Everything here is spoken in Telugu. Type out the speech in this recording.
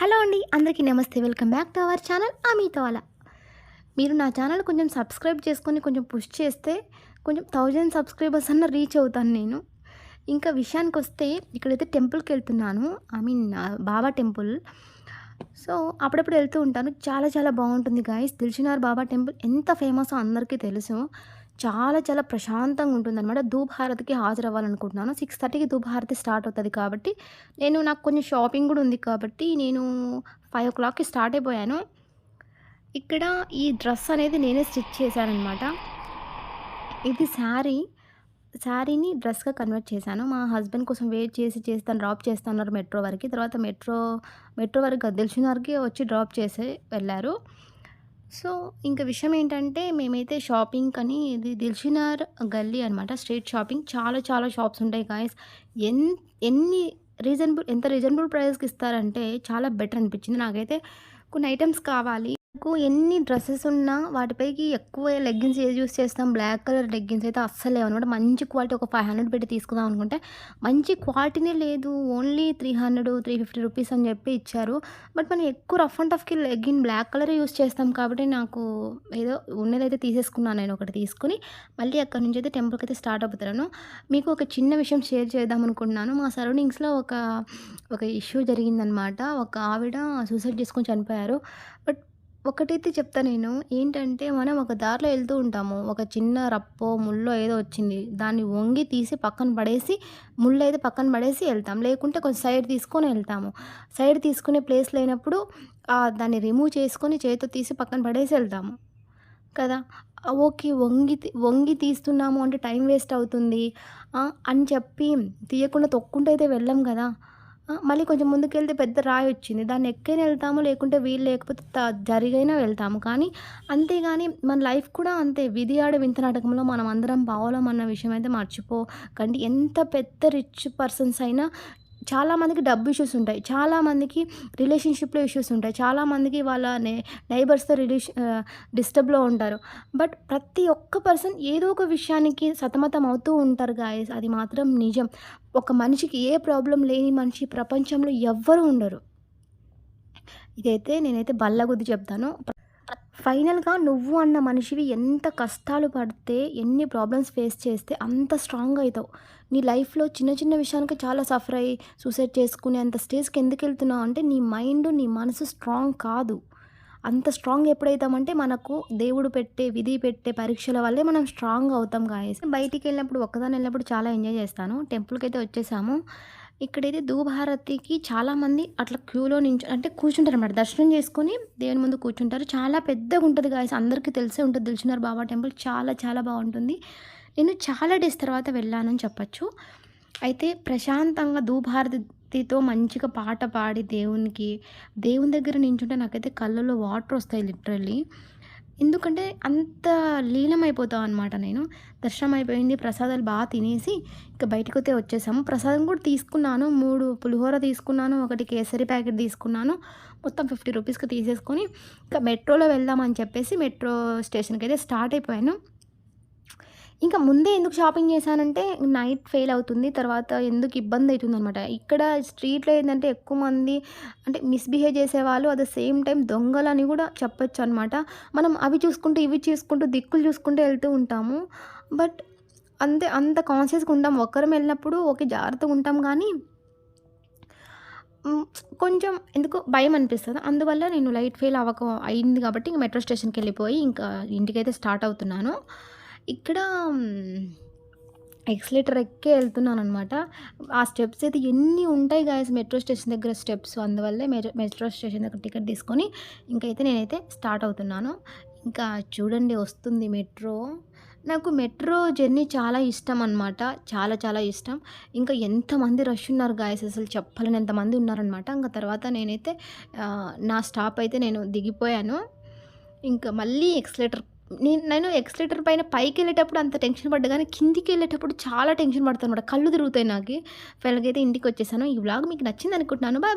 హలో అండి అందరికీ నమస్తే. Welcome back to our channel అమితో అలా. మీరు నా ఛానల్ కొంచెం సబ్స్క్రైబ్ చేసుకొని కొంచెం పుష్ చేస్తే కొంచెం థౌజండ్ సబ్స్క్రైబర్స్ అన్న రీచ్ అవుతాను నేను. ఇంకా విషయానికి వస్తే ఇక్కడైతే టెంపుల్కి వెళ్తున్నాను. I mean Baba temple. So అప్పుడప్పుడు వెళ్తూ ఉంటాను. చాలా చాలా బాగుంటుంది గాయస్. తెలిసినారు బాబా టెంపుల్ ఎంత ఫేమస్ అందరికీ తెలుసు. చాలా చాలా ప్రశాంతంగా ఉంటుందన్నమాట. ధూప్ హాజరవ్వాలనుకుంటున్నాను. సిక్స్ థర్టీకి ధూప్ స్టార్ట్ అవుతుంది కాబట్టి నేను నాకు కొంచెం షాపింగ్ కూడా ఉంది కాబట్టి నేను ఫైవ్ ఓ క్లాక్కి స్టార్ట్ అయిపోయాను. ఇక్కడ ఈ డ్రెస్ అనేది నేనే స్టిచ్ చేశానమాట ఇది శారీ. శారీని డ్రెస్గా కన్వర్ట్ చేశాను. మా హస్బెండ్ కోసం వెయిట్ చేసి చేస్తాను డ్రాప్ చేస్తున్నారు మెట్రో వరకు. తర్వాత మెట్రో మెట్రో వరకు తెలిసిన వరకు వచ్చి డ్రాప్ చేసి వెళ్ళారు. సో ఇంకా విషయం ఏంటంటే మేమైతే షాపింగ్ అని ఇది దిల్షినార్ గల్లీ అనమాట స్ట్రీట్ షాపింగ్. చాలా చాలా షాప్స్ ఉంటాయి గాయస్. ఎన్ ఎన్ని రీజనబుల్ ఎంత రీజనబుల్ ప్రైస్కి ఇస్తారంటే చాలా బెటర్ అనిపించింది నాకైతే. కొన్ని ఐటమ్స్ కావాలి. నాకు ఎన్ని డ్రెస్సెస్ ఉన్నా వాటిపైకి ఎక్కువ లెగ్గిన్స్ ఏది యూస్ చేస్తాం? బ్లాక్ కలర్ లెగ్గిన్స్ అయితే అస్సలు లేవన్నమాట మంచి క్వాలిటీ ఒక ఫైవ్ హండ్రెడ్ పెట్టి తీసుకుందాం అనుకుంటే మంచి క్వాలిటీనే లేదు. Only three hundred three fifty rupees అని చెప్పి ఇచ్చారు. బట్ మనం ఎక్కువ రఫ్ అండ్ టఫ్కి లెగ్గిన్ బ్లాక్ కలర్ యూస్ చేస్తాం కాబట్టి నాకు ఏదో ఉన్నదైతే తీసేసుకున్నాను నేను ఒకటి తీసుకుని. మళ్ళీ అక్కడ నుంచి అయితే టెంపుల్కి అయితే స్టార్ట్ అవుతాను. మీకు ఒక చిన్న విషయం షేర్ చేద్దాం అనుకుంటున్నాను. మా సరౌండింగ్స్లో ఒక ఒక ఇష్యూ జరిగిందనమాట ఒక ఆవిడ సూసైడ్ చేసుకొని చనిపోయారు. బట్ ఒకటైతే చెప్తా నేను ఏంటంటే మనం ఒక దారిలో వెళ్తూ ఉంటాము. ఒక చిన్న రప్పో ముళ్ళో ఏదో వచ్చింది. దాన్ని వంగి తీసి పక్కన పడేసి ముళ్ళు అయితే పక్కన పడేసి వెళ్తాం. లేకుంటే కొంచెం సైడ్ తీసుకొని వెళ్తాము. సైడ్ తీసుకునే ప్లేస్ లేనప్పుడు దాన్ని రిమూవ్ చేసుకొని చేతితో తీసి పక్కన పడేసి వెళ్తాము. కదా? ఓకే వంగి వంగి తీస్తున్నాము అంటే టైం వేస్ట్ అవుతుంది. అని చెప్పి తీయకుండా తొక్కుంటే అయితే వెళ్ళాం కదా? మళ్ళీ కొంచెం ముందుకెళ్తే పెద్ద రాయి వచ్చింది. దాన్ని ఎక్కైనా వెళ్తాము లేకుంటే వీలు లేకపోతే జరిగైనా వెళ్తాము. కానీ అంతేగాని మన లైఫ్ కూడా అంతే. విధి ఆడ వింత నాటకంలో మనం అందరం పావలం అన్న విషయం అయితే మర్చిపోకండి. ఎంత పెద్ద రిచ్ పర్సన్స్ అయినా చాలామందికి డబ్బు ఇష్యూస్ ఉంటాయి. చాలామందికి రిలేషన్షిప్లో ఇష్యూస్ ఉంటాయి. చాలామందికి వాళ్ళ నే నైబర్స్తో రిలేషన్ డిస్టర్బ్లో ఉంటారు. బట్ ప్రతి ఒక్క పర్సన్ ఏదో ఒక విషయానికి సతమతం అవుతూ ఉంటారు గాయస్ అది మాత్రం నిజం. ఒక మనిషికి ఏ ప్రాబ్లం లేని మనిషి ప్రపంచంలో ఎవ్వరూ ఉండరు. ఇదైతే నేనైతే బల్లగుద్ది చెప్తాను. ఫైనల్గా నువ్వు అన్న మనిషివి ఎంత కష్టాలు పడితే ఎన్ని ప్రాబ్లమ్స్ ఫేస్ చేస్తే అంత స్ట్రాంగ్ అవుతావు నీ లైఫ్లో చిన్న చిన్న విషయానికి చాలా సఫర్ అయ్యి సూసైడ్ చేసుకునే అంత స్టేజ్కి ఎందుకు వెళ్తున్నావు అంటే నీ మైండ్ నీ మనసు స్ట్రాంగ్ కాదు. అంత స్ట్రాంగ్ ఎప్పుడైతామంటే మనకు దేవుడు పెట్టే విధి పెట్టే పరీక్షల వల్లే మనం స్ట్రాంగ్ అవుతాం గాయస్ బయటికి వెళ్ళినప్పుడు ఒక్కదాని వెళ్ళినప్పుడు చాలా ఎంజాయ్ చేస్తాను. టెంపుల్కి అయితే వచ్చేసాము. ఇక్కడైతే ధూభారతికి చాలామంది అట్లా క్యూలో నుంచి అంటే కూర్చుంటారు అన్నమాట. దర్శనం చేసుకొని దేవుని ముందు కూర్చుంటారు. చాలా పెద్దగా ఉంటుంది గాయస్ అందరికీ తెలిసే ఉంటుంది తెలిసినారు బాబా టెంపుల్. చాలా చాలా బాగుంటుంది. నేను చాలా డేస్ తర్వాత వెళ్ళానని చెప్పచ్చు. అయితే ప్రశాంతంగా ధూభారతితో మంచిగా పాట పాడి దేవునికి దేవుని దగ్గర నించుంటే నాకైతే కళ్ళలో వాటర్ వస్తాయి లిటరల్లీ ఎందుకంటే అంత లీనమైపోతాం అనమాట నేను. దర్శనం అయిపోయింది ప్రసాదాలు బాగా తినేసి ఇక బయటకు అయితే వచ్చేసాము. ప్రసాదం కూడా తీసుకున్నాను మూడు పులిహోర తీసుకున్నాను ఒకటి కేసరి ప్యాకెట్ తీసుకున్నాను. మొత్తం ఫిఫ్టీ రూపీస్కి తీసేసుకొని ఇక మెట్రోలో వెళ్దామని చెప్పేసి మెట్రో స్టేషన్కి అయితే స్టార్ట్ అయిపోయాను. ఇంకా ముందే ఎందుకు షాపింగ్ చేశానంటే నైట్ ఫెయిల్ అవుతుంది తర్వాత ఎందుకు ఇబ్బంది అవుతుంది అనమాట ఇక్కడ స్ట్రీట్లో ఏంటంటే ఎక్కువ మంది అంటే మిస్బిహేవ్ చేసేవాళ్ళు అట్ ద సేమ్ టైం దొంగలని కూడా చెప్పొచ్చు అనమాట మనం అవి చూసుకుంటూ ఇవి చూసుకుంటూ దిక్కులు చూసుకుంటూ వెళ్తూ ఉంటాము. బట్ అంతే అంత కాన్షియస్గా ఉంటాం. ఒక్కరం వెళ్ళినప్పుడు ఓకే జాగ్రత్తగా ఉంటాం కానీ కొంచెం ఎందుకు భయం అనిపిస్తుంది. అందువల్ల నేను లైట్ ఫెయిల్ అవ్వక అయింది కాబట్టి ఇంకా మెట్రో స్టేషన్కి వెళ్ళిపోయి ఇంకా ఇంటికైతే స్టార్ట్ అవుతున్నాను. ఇక్కడ ఎక్స్లేటర్ ఎక్కే వెళ్తున్నాను అనమాట ఆ స్టెప్స్ అయితే ఎన్ని ఉంటాయి గాయస్ మెట్రో స్టేషన్ దగ్గర స్టెప్స్ అందువల్లే మెట్రో స్టేషన్ దగ్గర టికెట్ తీసుకొని ఇంకైతే నేనైతే స్టార్ట్ అవుతున్నాను. ఇంకా చూడండి వస్తుంది మెట్రో నాకు మెట్రో జర్నీ చాలా ఇష్టం అనమాట చాలా చాలా ఇష్టం. ఇంకా ఎంతమంది రష్ ఉన్నారు గాయస్ అసలు చెప్పలేని ఎంతమంది ఉన్నారనమాట ఇంకా తర్వాత నేనైతే నా స్టాప్ అయితే నేను దిగిపోయాను. ఇంకా మళ్ళీ ఎక్స్లేటర్ నేను నేను ఎక్స్లేటర్ పైన పైకి వెళ్ళేటప్పుడు అంత టెన్షన్ పడ్డా కానీ కిందికి వెళ్ళేటప్పుడు చాలా టెన్షన్ పడతాను అనమాట కళ్ళు తిరుగుతాయి నాకు. ఫైనల్గా అయితే ఇంటికి వచ్చేసాను ఈ వ్లాగ్ మీకు నచ్చింది అనుకుంటున్నాను బాయ్.